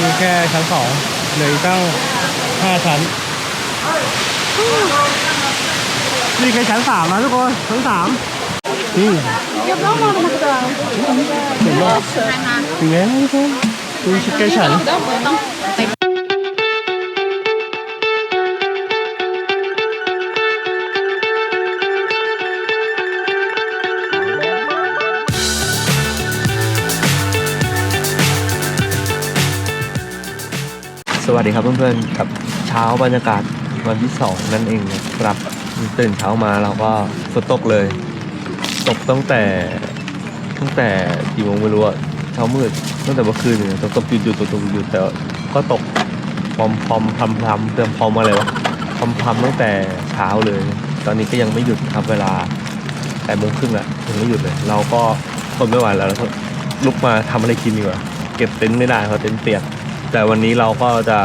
มีแค่ชั้นสองเหลยตั้งห้าชั้น นี่แค่ชั้นสามนะทุกคน ชั้นสามนี่ถึงแล้วถึงแล้วทุกคนดูชิคเก้ฉัน สวัสดีครับเพื่อนๆกับเช้าบรรยากาศวันที่สองนั่นเองครับตื่นเช้ามาเราก็ฝนตกเลย ตกตั้งแต่ตั้งแต่กี่โมงไม่รู้อะเช้ามืดตั้งแต่เมื่อคืนเนี่ยตกตกหยุดหยุดตกตกหยุดแต่ก็ตกพรอมพรอมพรำพรำเติมพรอมอะไรวะพรำพรำตั้งแต่เช้าเลย ตอนนี้ก็ยังไม่หยุดครับเวลาแปดโมงครึ่งละยังไม่หยุดเลย เราก็ทนไม่ไหวแล้วลุกมาทำอะไรกินดีกว่าเก็บเต็นท์ไม่ได้เพราะเต็นท์เปียก แต่วันนี้เราก็จะ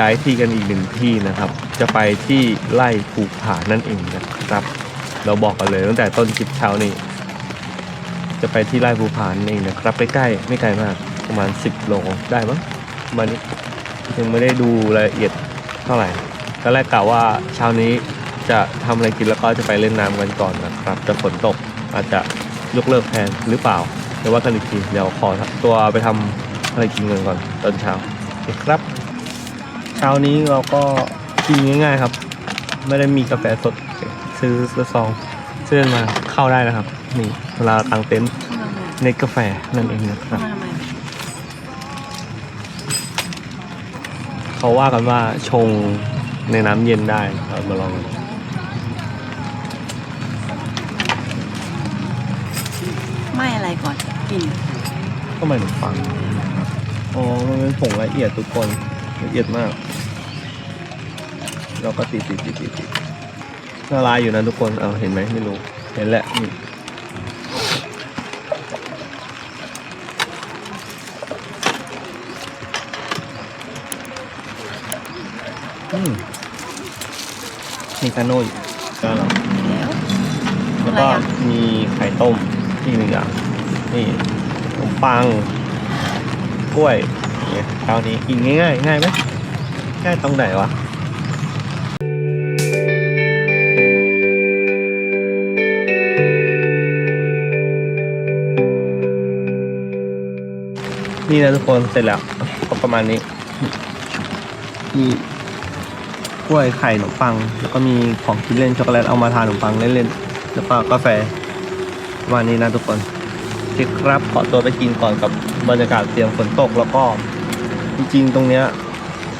ย้ายที่กันอีกหนึ่งที่นะครับ จะไปที่ไร่ภูผานั่นเองนะครับ เราบอกกันเลยตั้งแต่ต้นคลิปเช้านี้ จะไปที่ไร่ภูผานั่นเองนะครับใกล้ๆไม่ไกลมากประมาณ 10 โลได้มั้งมาณนี้ยังไม่ได้ดูรายละเอียดเท่าไหร่ตอนแรกกะว่าเช้านี้จะทำอะไรกินแล้วก็จะไปเล่นน้ำกันก่อนนะครับแต่ฝนตกอาจจะยกเลิกแทนหรือเปล่าเดี๋ยวว่ากันอีกทีเดี๋ยวขอตัวไปทำอะไรกินกันก่อนตอนเช้า เคครับ เช้านี้เราก็กินง่ายๆครับ ไม่ได้มีกาแฟสดซื้อซื้อซองซื้อมาเข้าได้นะครับ นี่เวลาตั้งเต็นท์ในกาแฟนั่นเองนะครับ เขาว่ากันว่าชงในน้ำเย็นได้เรามาลองกันไม่อะไรก่อนกลิ่นก็มาถึงฟังนะครับ อ๋อ มันเป็นผงละเอียดทุกคนละเอียดมาก เราก็ติดติดติดติดติดละลายอยู่นะทุกคน เอาเห็นไหมไม่รู้ เห็นแหละนี่มีคาโน่อยู่ก็แล้วแล้วแล้วอะไรก็มีไข่ต้มอีกหนึ่งอย่างนี่ขนมปัง กล้วยเนี่ยเช้านี้กินง่ายๆง่ายไหมง่ายตรงไหนวะนี่นะทุกคนเสร็จแล้วก็ประมาณนี้มีกล้วยไข่ขนมปัง แล้วก็มีของกินเล่นช็อกโกแลตเอามาทานขนมปังเล่นๆแล้วก็กาแฟประมาณนี้นะทุกคนโอเคครับขอตัวไปกินก่อนกับ บรรยากาศเสียงฝนตกแล้วก็ จริงๆ ตรงเนี้ย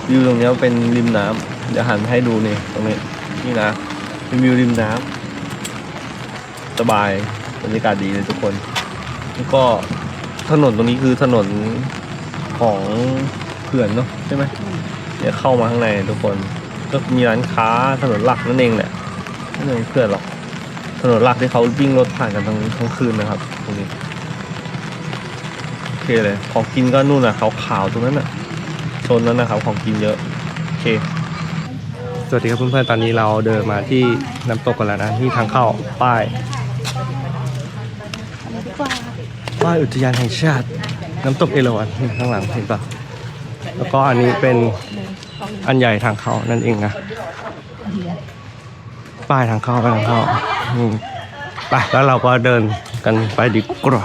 วิวตรงเนี้ยเป็นริมน้ำเดี๋ยวหันให้ดูนี่ตรงนี้นี่นะเป็นวิวริมน้ำสบายบรรยากาศดีเลยทุกคน แล้วก็ถนนตรงนี้คือถนนของเขื่อนเนาะใช่ไหมเดี๋ยวเข้ามาข้างในทุกคน ก็มีร้านค้าถนนหลักนั่นเองแหละไม่ใช่เขื่อนหรอกถนนหลักที่เขาวิ่งรถผ่านกันทั้งทั้งคืนนะครับ ตรงนี้ เคเลย ของกินก็นู่นน่ะขาวๆตรงนั้นน่ะโซนนั้นนะครับของกินเยอะโอเค สวัสดีครับเพื่อนๆตอนนี้เราเดินมาที่น้ำตกกันแล้วนะที่ทางเข้าป้ายป้ายอุทยานแห่งชาติ น้ำตกเอราวัณนี่ข้างหลังเห็นปะแล้วก็อันนี้เป็นอันใหญ่ทางเข้านั่นเองนะป้ายทางเข้าไปทางเข้าไปแล้วเราก็เดินกันไปดีกว่า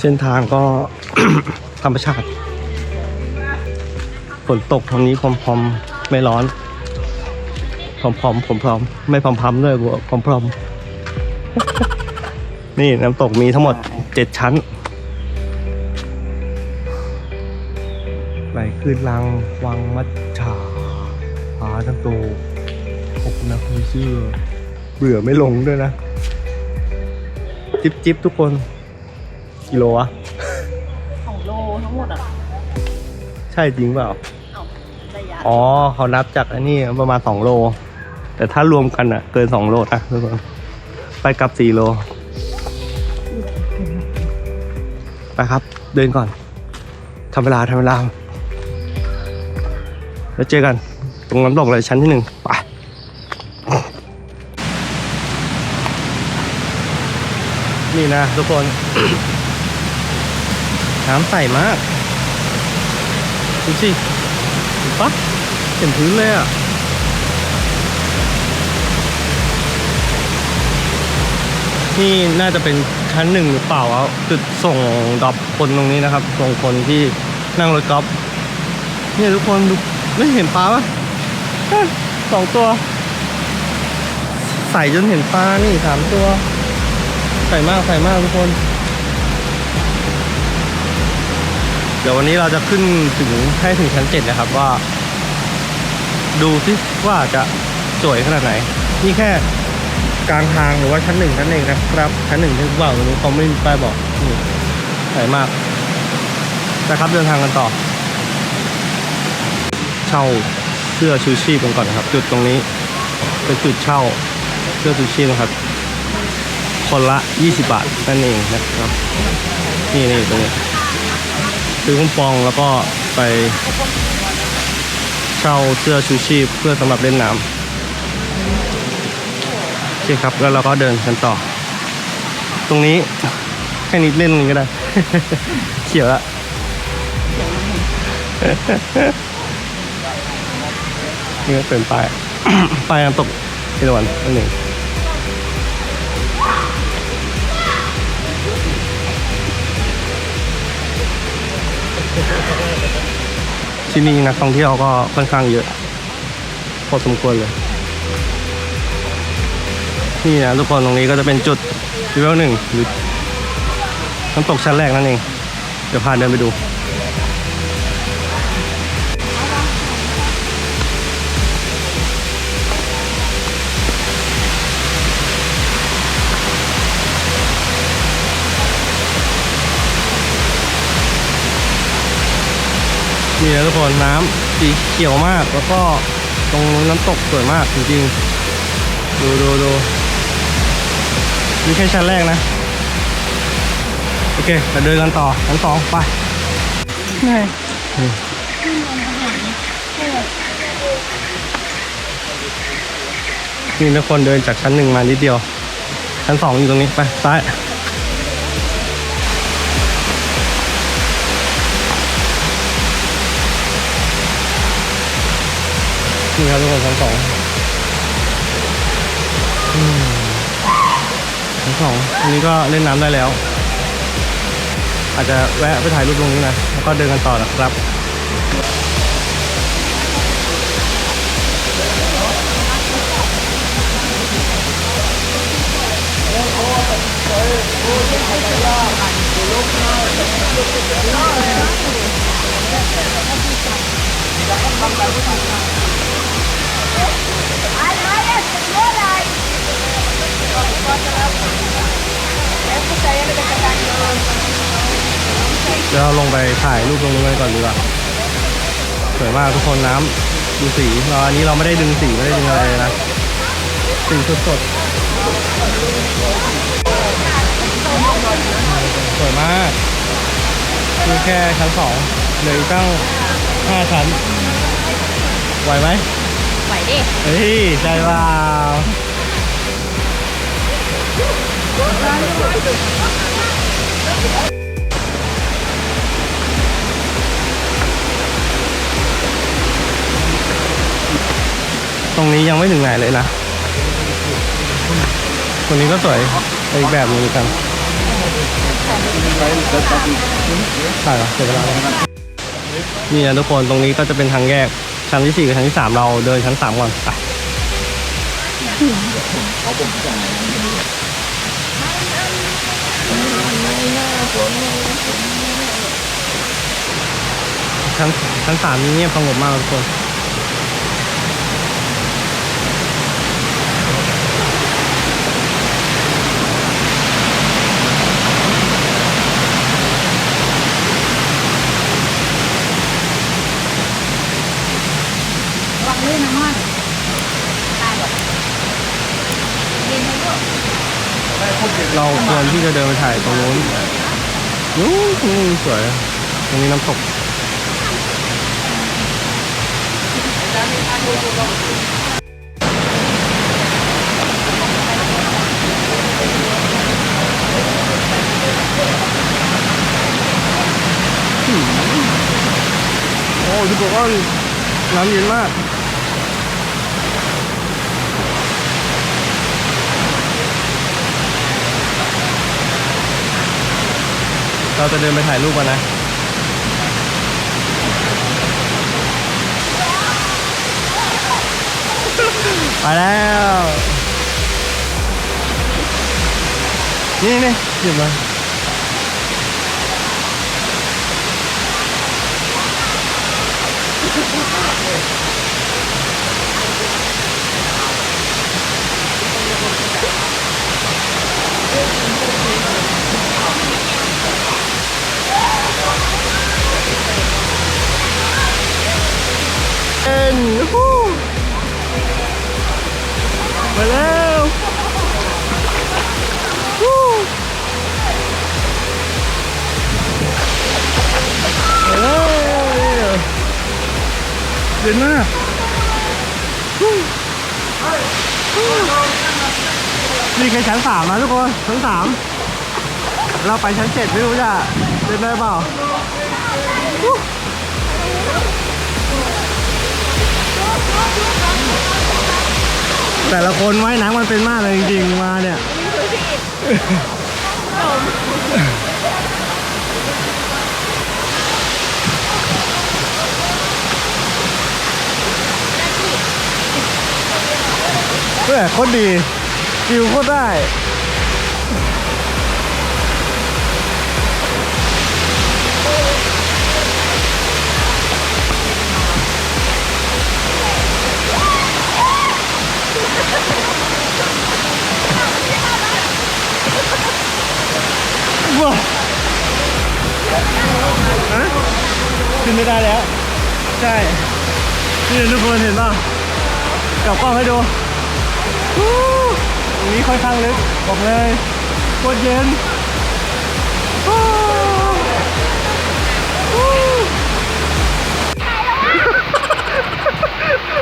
เส้นทางก็ ธรรมชาติฝนตกทางนี้พร้อมๆไม่ร้อนพร้อมๆผมพร้อมไม่พรอมๆด้วยบัวพร้อมๆนี่น้ำตกมีทั้งหมดเจ็ดชั้นไหลขึ้นลังวังมัดฉาผาน้ำตกอบนักมีเชื่อเบื่อไม่ลงด้วยนะ จิบจิบทุกคน กิโลวะสองโลทั้งหมดอะใช่จริงเปล่าเอาระยะอ๋อเขานับจากอันนี้ประมาณสองโล แต่ถ้ารวมกันอะ เกินสองโลนะทุกคนไปกลับสี่โลไปครับ เดินก่อนทำเวลาทำเวลา แล้วเจอกัน ตรงน้ำตกเลยชั้นที่หนึ่งไปนี่นะทุกคน น้ำใสมาก ดูสิเห็นปะเห็นพื้นเลยอะนี่น่าจะเป็นชั้นหนึ่งหรือเปล่าอะจุดส่งดอปคนตรงนี้นะครับ ส่งคนที่นั่งรถกอล์ฟเนี่ยทุกคนดูไม่เห็นปลาปะสองตัว ใส่จนเห็นปลานี่สามตัว ใส่มากใส่มากทุกคน ดี๋ยววันนี้เราจะขึ้นถึงให้ถึงชั้นเจ็ดนะครับว่า ดูสิว่าจะสวยขนาดไหน นี่แค่กลางทางหรือว่าชั้นหนึ่งชั้นเองนะครับ ชั้นหนึ่งที่บอกตรงนี้เขาไม่มีป้ายบอกนี่ใสมากนะครับเดินทางกันต่อ เช่าเสื้อชูชีพกันก่อนนะครับ จุดตรงนี้เป็นจุดเช่าเสื้อชูชีพนะครับ คนละ 20 บาทนั่นเองนะครับ นี่นี่ตรงนี้ ซื้อคูปองแล้วก็ไปเช่าเสื้อชูชีพเพื่อสำหรับเล่นน้ำโอเคครับแล้วเราก็เดินกันต่อ ตรงนี้แค่นี้เล่นนี้ก็ได้ เขียวละนี่ก็เป็นป้ายป้ายน้ำตกเอราวันนั่นเอง ที่นี่นักท่องเที่ยวก็ค่อนข้างเยอะ พอสมควรเลย นี่นะทุกคนตรงนี้ก็จะเป็นจุดเลเวลหนึ่งหรือน้ำตกชั้นแรกนั่นเอง เดี๋ยวพาเดินไปดู นี่นะทุกคนน้ำสีเขียวมากแล้วก็ตรงน้ำตกสวยมากจริงๆ ดูดูดูนี่แค่ชั้นแรกนะ โอเคเดี๋ยวเดินกันต่อชั้นสองไปนี่ทุกคนเดินจากชั้นหนึ่งมานิดเดียว ชั้นสองอยู่ตรงนี้ ไป ซ้าย นี่ครับทุกคนชั้นสองชั้นสองอันนี้ก็เล่นน้ำได้แล้ว อาจจะแวะไปถ่ายรูปตรงนี้นะแล้วก็เดินกันต่อนะครับ เดี๋ยวเราลงไปถ่ายรูปตรงนู้นกันก่อนดีกว่าสวยมากทุกคนน้ำดูสีเราอันนี้เราไม่ได้ดึงสีไม่ได้ดึงอะไรเลยนะสีสดสดสวยมากนี่แค่ชั้นสองเหลืออีกตั้งห้าชั้นไหวไหม ไหวดิเฮ้ยใจเปล่าตรงนี้ยังไม่ถึงไหนเลยนะตรงนี้ก็สวยอีกแบบหนึงกันใช่เหรอเสร็จแล้วนี่นะทุกคนตรงนี้ก็จะเป็นทางแยก ชั้นที่สี่กับชั้นที่สามเราเดินชั้นสามก่อนไปชั้นชั้นสามนี่เงียบสงบมากทุกคน เราควรที่จะเดินไปถ่ายตรงนู้นนู้นสวย ตรงนี้น้ำตกโอ้ทุกคนน้ำเย็นมาก เราจะเดินไปถ่ายรูปกันนะไปแล้วนี่นี่หยิบมา ไปแล้วฮู้ไปแล้วเย็นมากฮู้ฮู้นี่แค่ชั้นสามนะทุกคน ชั้นสาม เราไปชั้นเจ็ดไม่รู้จะเดินได้เปล่า แต่ละคนว่ายน้ำมันเป็นมากเลยจริงๆมาเนี่ยเฮ้ยโคนดีฟิวโคตรได้ ว้าฮะขึ้นไม่ได้แล้ว ใช่ นี่ทุกคนเห็นป่ะกลับกล้องให้ดูตรงนี้ค่อนข้างลึกบอกเลยโคตรเย็น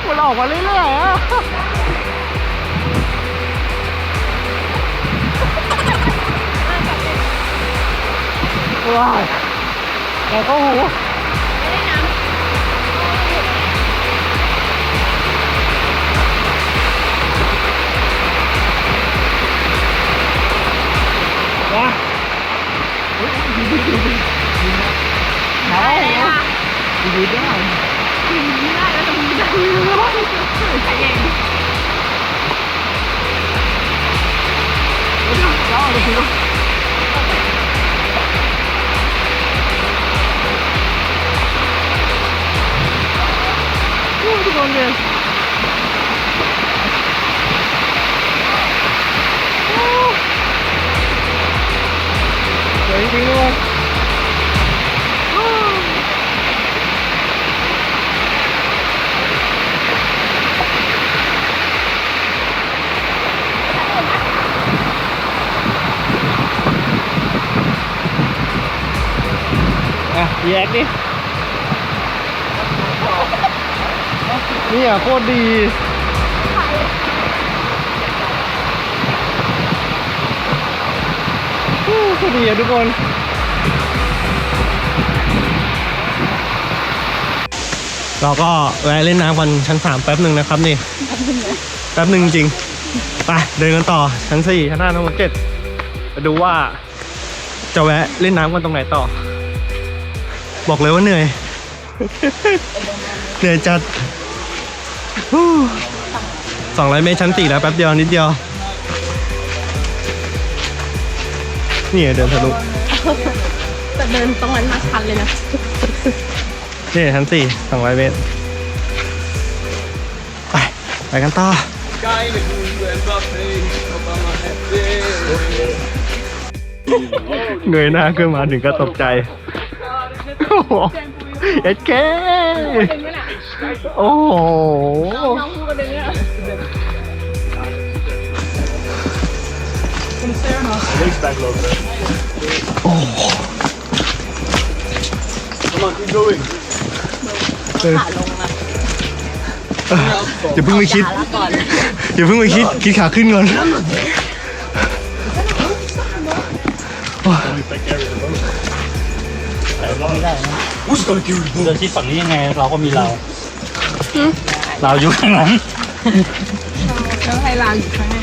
มันออกมาเรื่อยๆอะ ว้าวแต่ก็หูว้าเอาดูด้ไม่ได้แล้วตรงนี้จะมีแล้วใจเย็นเอาดูสิโอ้ทุกคนเนี่ยโอ้สวยจ ริงๆเลยโอ้อะแย นี่อะโคตรดีฮู้โคตรดีอะทุกคนเราก็แวะเล่นน้ำกันชั้นสามแป๊บหนึ่งนะครับนี่ แป๊บหนึ่งจริง ไปเดินกันต่อชั้นสี่ชั้นห้าชั้นหกเจ็ดไปดูว่า จะแวะเล่นน้ำกันตรงไหนต่อ บอกเลยว่าเหนื่อย เหนื่อยจัด สองร้อยเมตรชั้นสี่แล้วแป๊บเดียวนิดเดียว นี่ไงเดินทะลุแต่เดินตรงนั้นมาชันเลยนะ นี่ชั้นสี่สองร้อยเมตร ไป ไปกันต่อเหนื่อยหน้าขึ้นมาถึงก็ตกใจ โอ้โหเอ็ดเค โอ้โหน้องพูดกันเลยเนี่ยเออขาลงมาอย่าเพิ่งไปคิด ขาละก่อนอย่าเพิ่งไปคิด คิดขาขึ้นก่อนโอ้ยเดินชิดฝั่งนี้ยังไงเราก็มีเรา เราอยู่ข้างหลังแล้วให้ลานอยู่ข้างหน้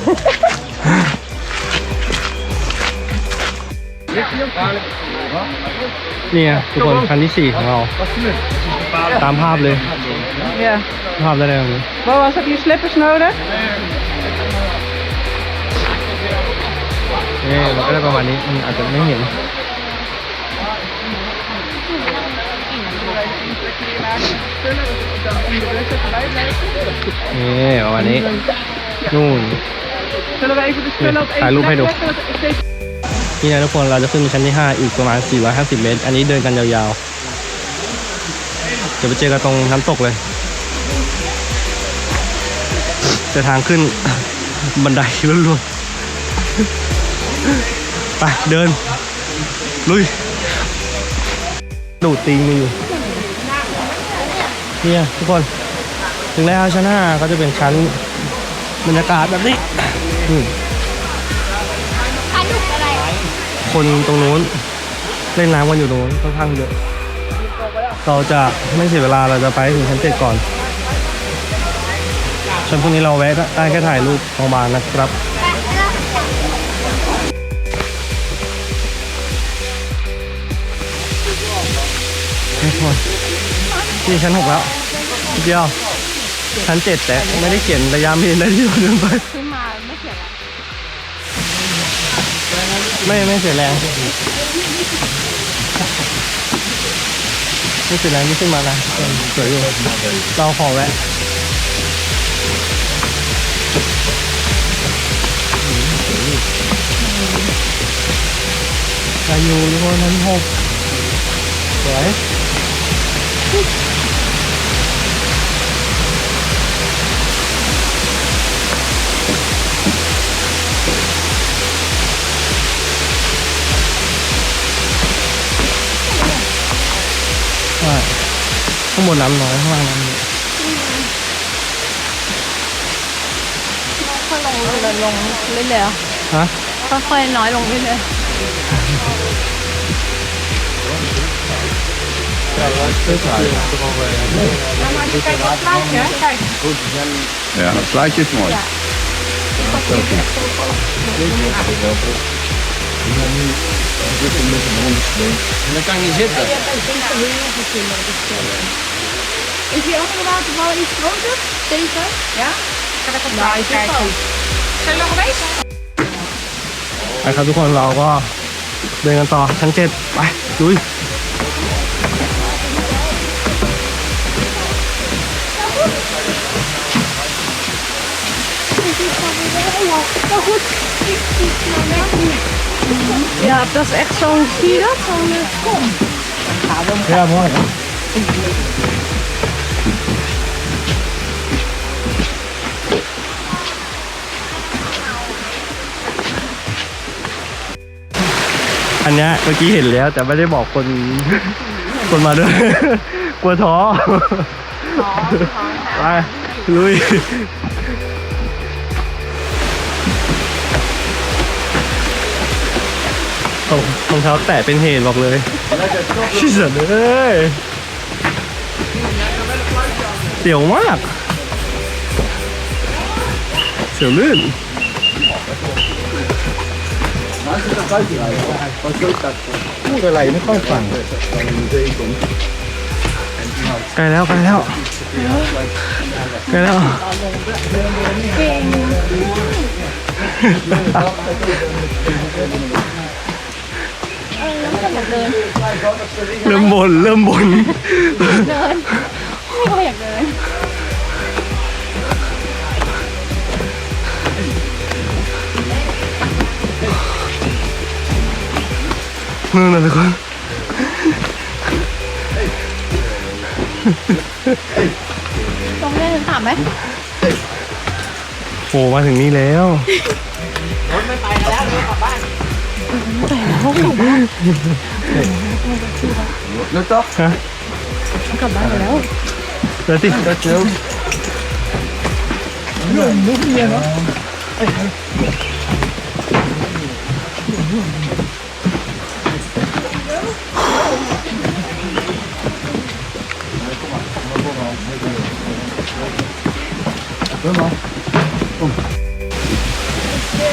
ละไหมนี่ไงทุกคนคันที่สี่ของเรา ตามภาพเลย Ja. ภาพได้เลยตรงนี้ Wat was heb je slippers nodig? นี่มันก็ได้ประมาณนี้มันอาจจะไม่เห็นนี่ประมาณนี้ นู่น Zullen we even de spullen op Ga je één loop plek mee leggen? Want ik steek นี่นะทุกคนเราจะขึ้นไปชั้นที่ 5 อีกประมาณ 450 เมตร อันนี้เดินกันยาวๆ เดี๋ยวไปเจอกันตรงน้ำตกเลย แต่ทางขึ้นบันไดล้วนๆ ไปเดิน ลุย ดูดตีนมืออยู่ เนี่ยทุกคน ถึงแล้วชั้น 5 ก็จะเป็นชั้นบรรยากาศแบบนี้ อืมคนตรงนู้นเล่นน้ำกันอยู่ตรงนู้นค่อนข้างเยอะ เราจะไม่เสียเวลาเราจะไปถึงชั้นเจ็ดก่อน ชั้นพวกนี้เราแวะได้แค่ถ่ายรูปบางๆนะครับนี่ทุกคนนี่ชั้นหกแล้วเดียวชั้นเจ็ดแต่ไม่ได้เขียนระยะเมตรได้ที่เราเดินไป ไม่ไม่เสียแรงไม่เสียแรงไม่ขึ้นมานะสวยอยู่เราขอแวะอายุทุกคนนั้นหกสวย ใช่ข้างบนน้ำน้อยข้างล่างน้ำเยอะค่อยลงเลยลงเรื่อยๆเหรอฮะค่อยๆน้อยลงเรื่อย Ja, het plaatje is mooi. En dan kan je zitten. Is die andere waterbal iets groter? Deze? Ja? Ga ik op nou, kijken. Zijn we nog geweest? ไปครับทุกคนเราก็เดินกันต่อชั้นเจ็ดไปลุย Ja, dat is echt zo'n, zie je dat? Zo'n eh, kom. Ja, mooi. อันเนี้ยเมื่อกี้เห็นแล้วแต่ไม่ได้บอกคน คนมาด้วย กลัวท้อ ไปลุย รองรองเท้าแตะเป็นเหตุบอกเลยชิสันเอ้ยเสียวมากเสียวลื่นพูดอะไรไม่ค่อยฟังใกล้แล้วใกล้แล้วใกล้แล้ว เริ่มบนเริ่มบนไม่ค่อยอยากเดินนู่นนะทุกคนตรงนี้ถึงถามไหมโผล่มาถึงนี่แล้ว Lukt toch? ฮะกลับบ้านไปแล้วเดี๋ยวสิ Dat je ook.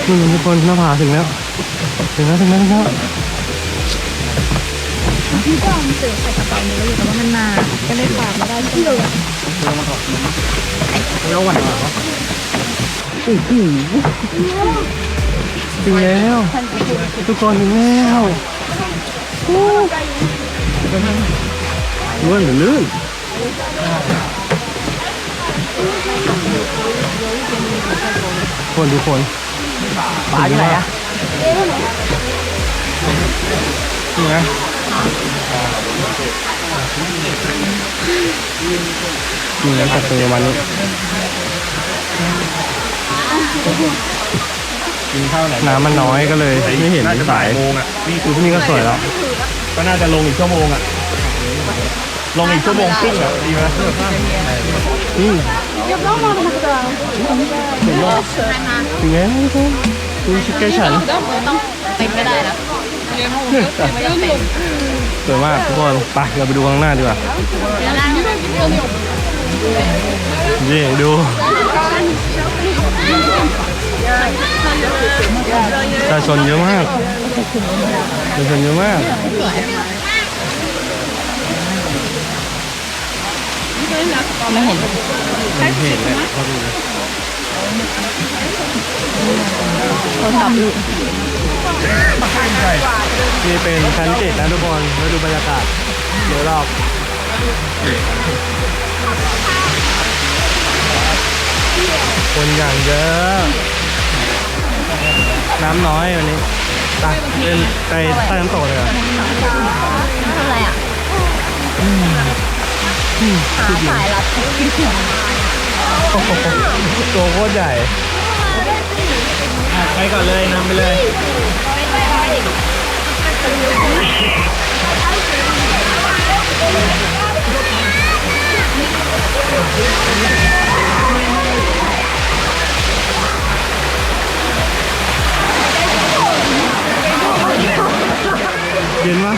นี่ทุกคนหน้าผาถึงแล้ว ถึงแล้วถึงแล้วถึงแล้วพี่ก็เอาเสือใส่กระเป๋าหนูแล้วอยู่แต่ว่ามันนานก็เลยฝากไม่ได้ที่เลยถึงแล้วทุกคนถึงแล้วลื่นหรือลื่นคนทุกคนปลาอยู่ไหนอะ นี่ไงนี่น้ำตกเป็นประมาณนี้น้ำมันน้อยก็เลยไม่เห็นน่าจะสาบ่ายยโมงอะนี่ดูที่นี่ก็สวยแล้ว ก็น่าจะลงอีกชั่วโมงอะลงอีกชั่วโมงครึ่งอะดีไหมอืมเดี๋ยวต้องมาทำกระดาษถึงแล้วถึงแล้วทุกคนดูชิคเก้ฉันต้องเต็มไม่ได้แล้วไม่ต้องเต็ม สวยมากทุกคนไปเราไปดูข้างหน้าดีกว่าเดี๋ยวนั่งนี่ดูประชาชนเยอะมากประชาชนเยอะมากไม่เห็นไม่เห็นเลยเขาดูเลย นะคนขับลูกนี่เป็นชั้นเจ็ดนะทุกคนแล้วดูบรรยากาศโดยรอบคนอย่างเยอะ น้ำน้อยวันนี้ไปเล่นไปใต้น้ำตกเลยเหรอทำอะไรอะหาสายรัดโอ้โห ตัวโคตรใหญ่ไปก่อนเลยนำไปเลยเย็นปะ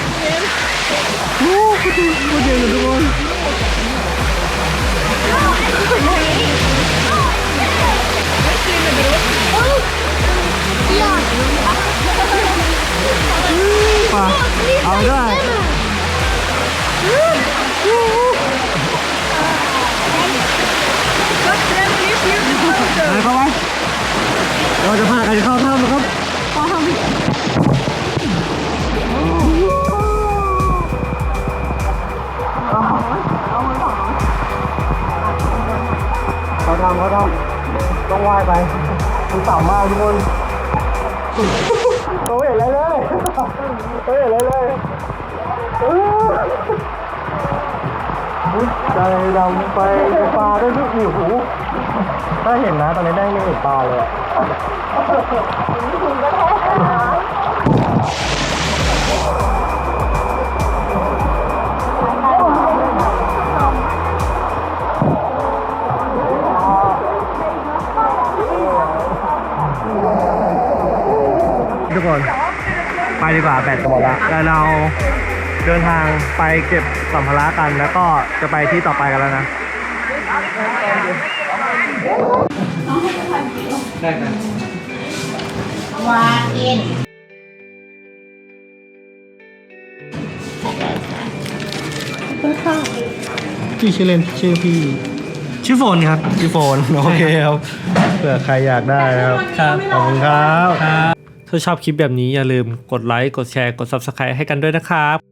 โอ้โหโคตรเย็นเลยทุกคน ป่ะเอาได้ไปเข้าไปเราจะพากันเข้าาทำเขาทำต้องว่ายไปมันต่ำมากทุกคนเราไม่เห็นอะไรเลยเราไม่เห็นอะไรเลยอื้ออุ๊ยใจดำไปปลาได้ทุกหิวถ้าเห็นนะ ตอนนี้ได้ไม่เห็นปลาเลยอะ ดีกว่าแบตจะหมดแล้วแล้วเราเดินทางไปเก็บสัมภาระกันแล้วก็จะไปที่ต่อไปกันแล้วนะวาเอ็นพี่ชื่อเล่นชื่อพี่ ชื่อโฟนครับ ชื่อโฟน โอเคครับ เผื่อใครอยากได้นะครับครับขอบคุณครับครับ ถ้าชอบคลิปแบบนี้อย่าลืมกดไลค์ กดแชร์ กด Subscribe ให้กันด้วยนะครับ